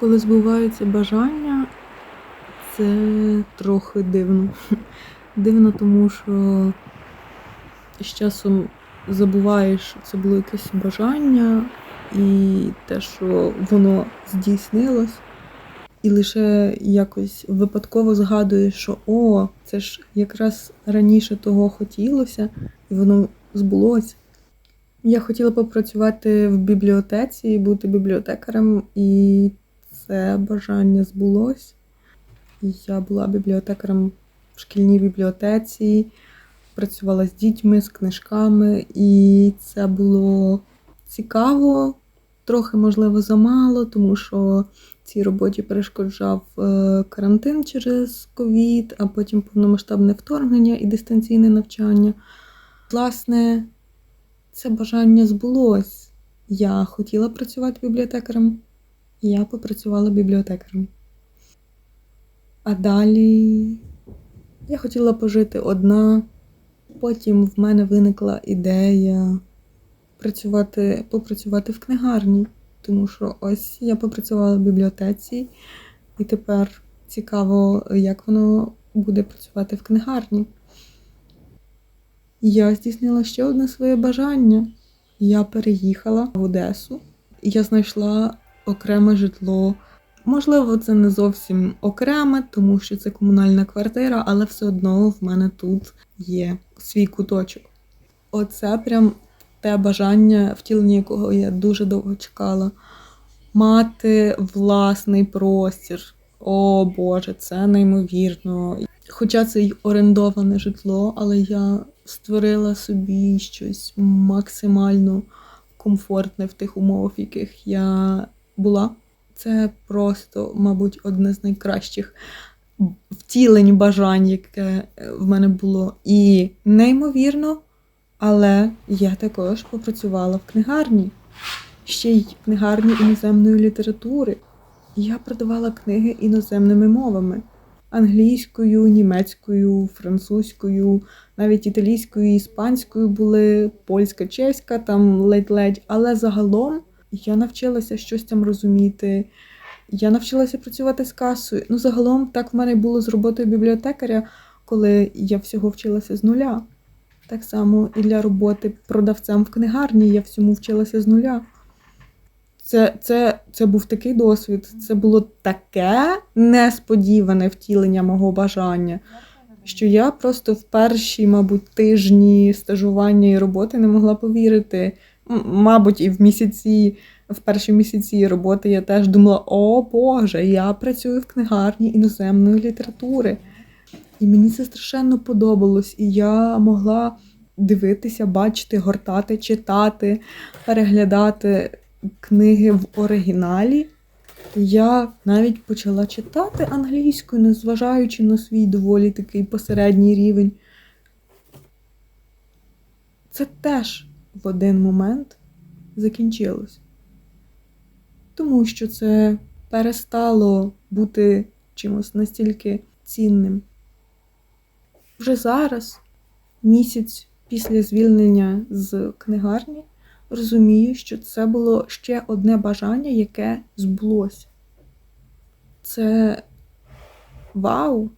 Коли збуваються бажання, це трохи дивно. Дивно, тому що з часом забуваєш, що це було якесь бажання, і те, що воно здійснилось, і лише якось випадково згадуєш, що о, це ж якраз раніше того хотілося, і воно збулося. Я хотіла попрацювати в бібліотеці бути бібліотекарем, і це бажання збулось. Я була бібліотекарем в шкільній бібліотеці, працювала з дітьми, з книжками, і це було цікаво, трохи, можливо, замало, тому що цій роботі перешкоджав е, карантин через ковід, а потім повномасштабне вторгнення і дистанційне навчання. Власне, це бажання збулось. Я хотіла працювати бібліотекарем, я попрацювала бібліотекарем. А далі я хотіла пожити одна. Потім в мене виникла ідея працювати, попрацювати в книгарні, тому що ось я попрацювала в бібліотеці, і тепер цікаво, як воно буде працювати в книгарні. Я здійснила ще одне своє бажання. Я переїхала в Одесу, і я знайшла окреме житло. Можливо, це не зовсім окреме, тому що це комунальна квартира, але все одно в мене тут є свій куточок. Оце прям те бажання, втілення якого я дуже довго чекала. Мати власний простір. О Боже, це неймовірно. Хоча це й орендоване житло, але я створила собі щось максимально комфортне в тих умовах, в яких я була. Це просто, мабуть, одне з найкращих втілень бажань, яке в мене було. І неймовірно, але я також попрацювала в книгарні, ще й в книгарні іноземної літератури. Я продавала книги іноземними мовами: англійською, німецькою, французькою, навіть італійською, іспанською були, польська, чеська, там ледь-ледь. Але загалом я навчилася щось там розуміти. Я навчилася працювати з касою. Ну, загалом, так в мене було з роботою бібліотекаря, коли я всього вчилася з нуля. Так само і для роботи продавцем в книгарні я всьому вчилася з нуля. Це це, це був такий досвід, це було таке несподіване втілення мого бажання, що я просто в перші, мабуть, тижні стажування і роботи не могла повірити. Мабуть, і в місяці, в перші місяці роботи я теж думала: о Боже, я працюю в книгарні іноземної літератури. І мені це страшенно подобалось. І я могла дивитися, бачити, гортати, читати, переглядати книги в оригіналі. Я навіть почала читати англійською, незважаючи на свій доволі такий посередній рівень. Це теж в один момент закінчилось. Тому що це перестало бути чимось настільки цінним. Вже зараз, місяць після звільнення з книгарні, розумію, що це було ще одне бажання, яке збулося. Це вау!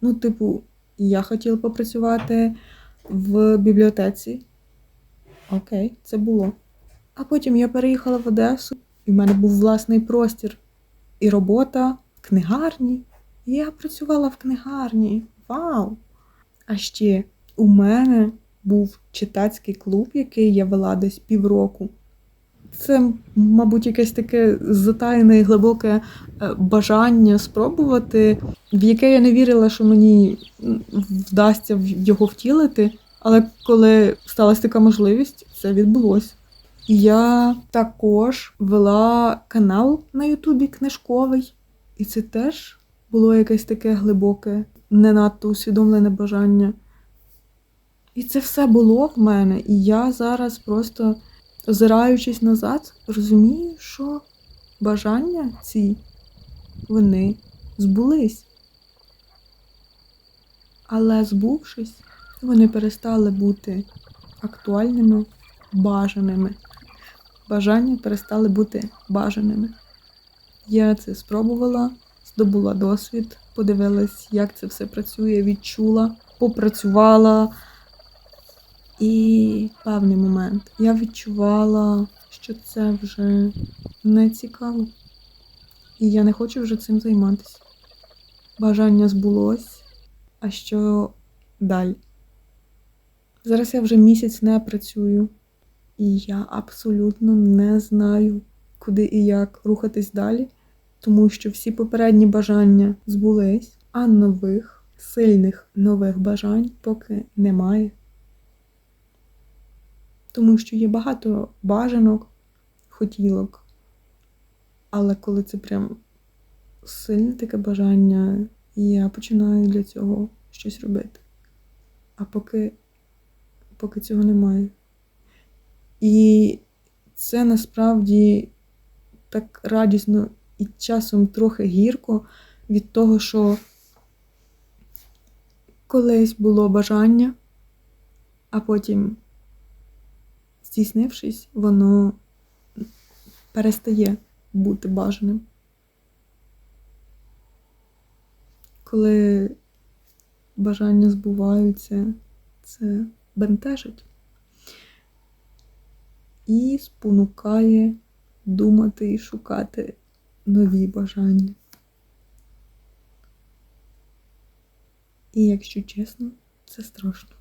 Ну, типу, я хотіла попрацювати в бібліотеці. Окей, це було. А потім я переїхала в Одесу, і в мене був власний простір і робота в книгарні. Я працювала в книгарні. Вау! А ще у мене був читацький клуб, який я вела десь півроку. Це, мабуть, якесь таке затаєне і глибоке е, бажання спробувати, в яке я не вірила, що мені вдасться його втілити. Але коли сталася така можливість, це відбулося. Я також вела канал на Ютубі книжковий, і це теж було якесь таке глибоке, не надто усвідомлене бажання. І це все було в мене, і я зараз просто, озираючись назад, розумію, що бажання ці, вони збулись. Але збувшись, вони перестали бути актуальними, бажаними. Бажання перестали бути бажаними. Я це спробувала, здобула досвід, подивилась, як це все працює, відчула, попрацювала. І певний момент я відчувала, що це вже не цікаво. І я не хочу вже цим займатися. Бажання збулось, а що далі? Зараз я вже місяць не працюю, і я абсолютно не знаю, куди і як рухатись далі, тому що всі попередні бажання збулись, а нових, сильних нових бажань поки немає. Тому що є багато бажанок, хотілок, але коли це прям сильне таке бажання, я починаю для цього щось робити. А поки, поки цього немає. І це насправді так радісно і часом трохи гірко від того, що колись було бажання, а потім, здійснившись, воно перестає бути бажаним. Коли бажання збуваються, це бентежить і спонукає думати і шукати нові бажання. І якщо чесно, це страшно.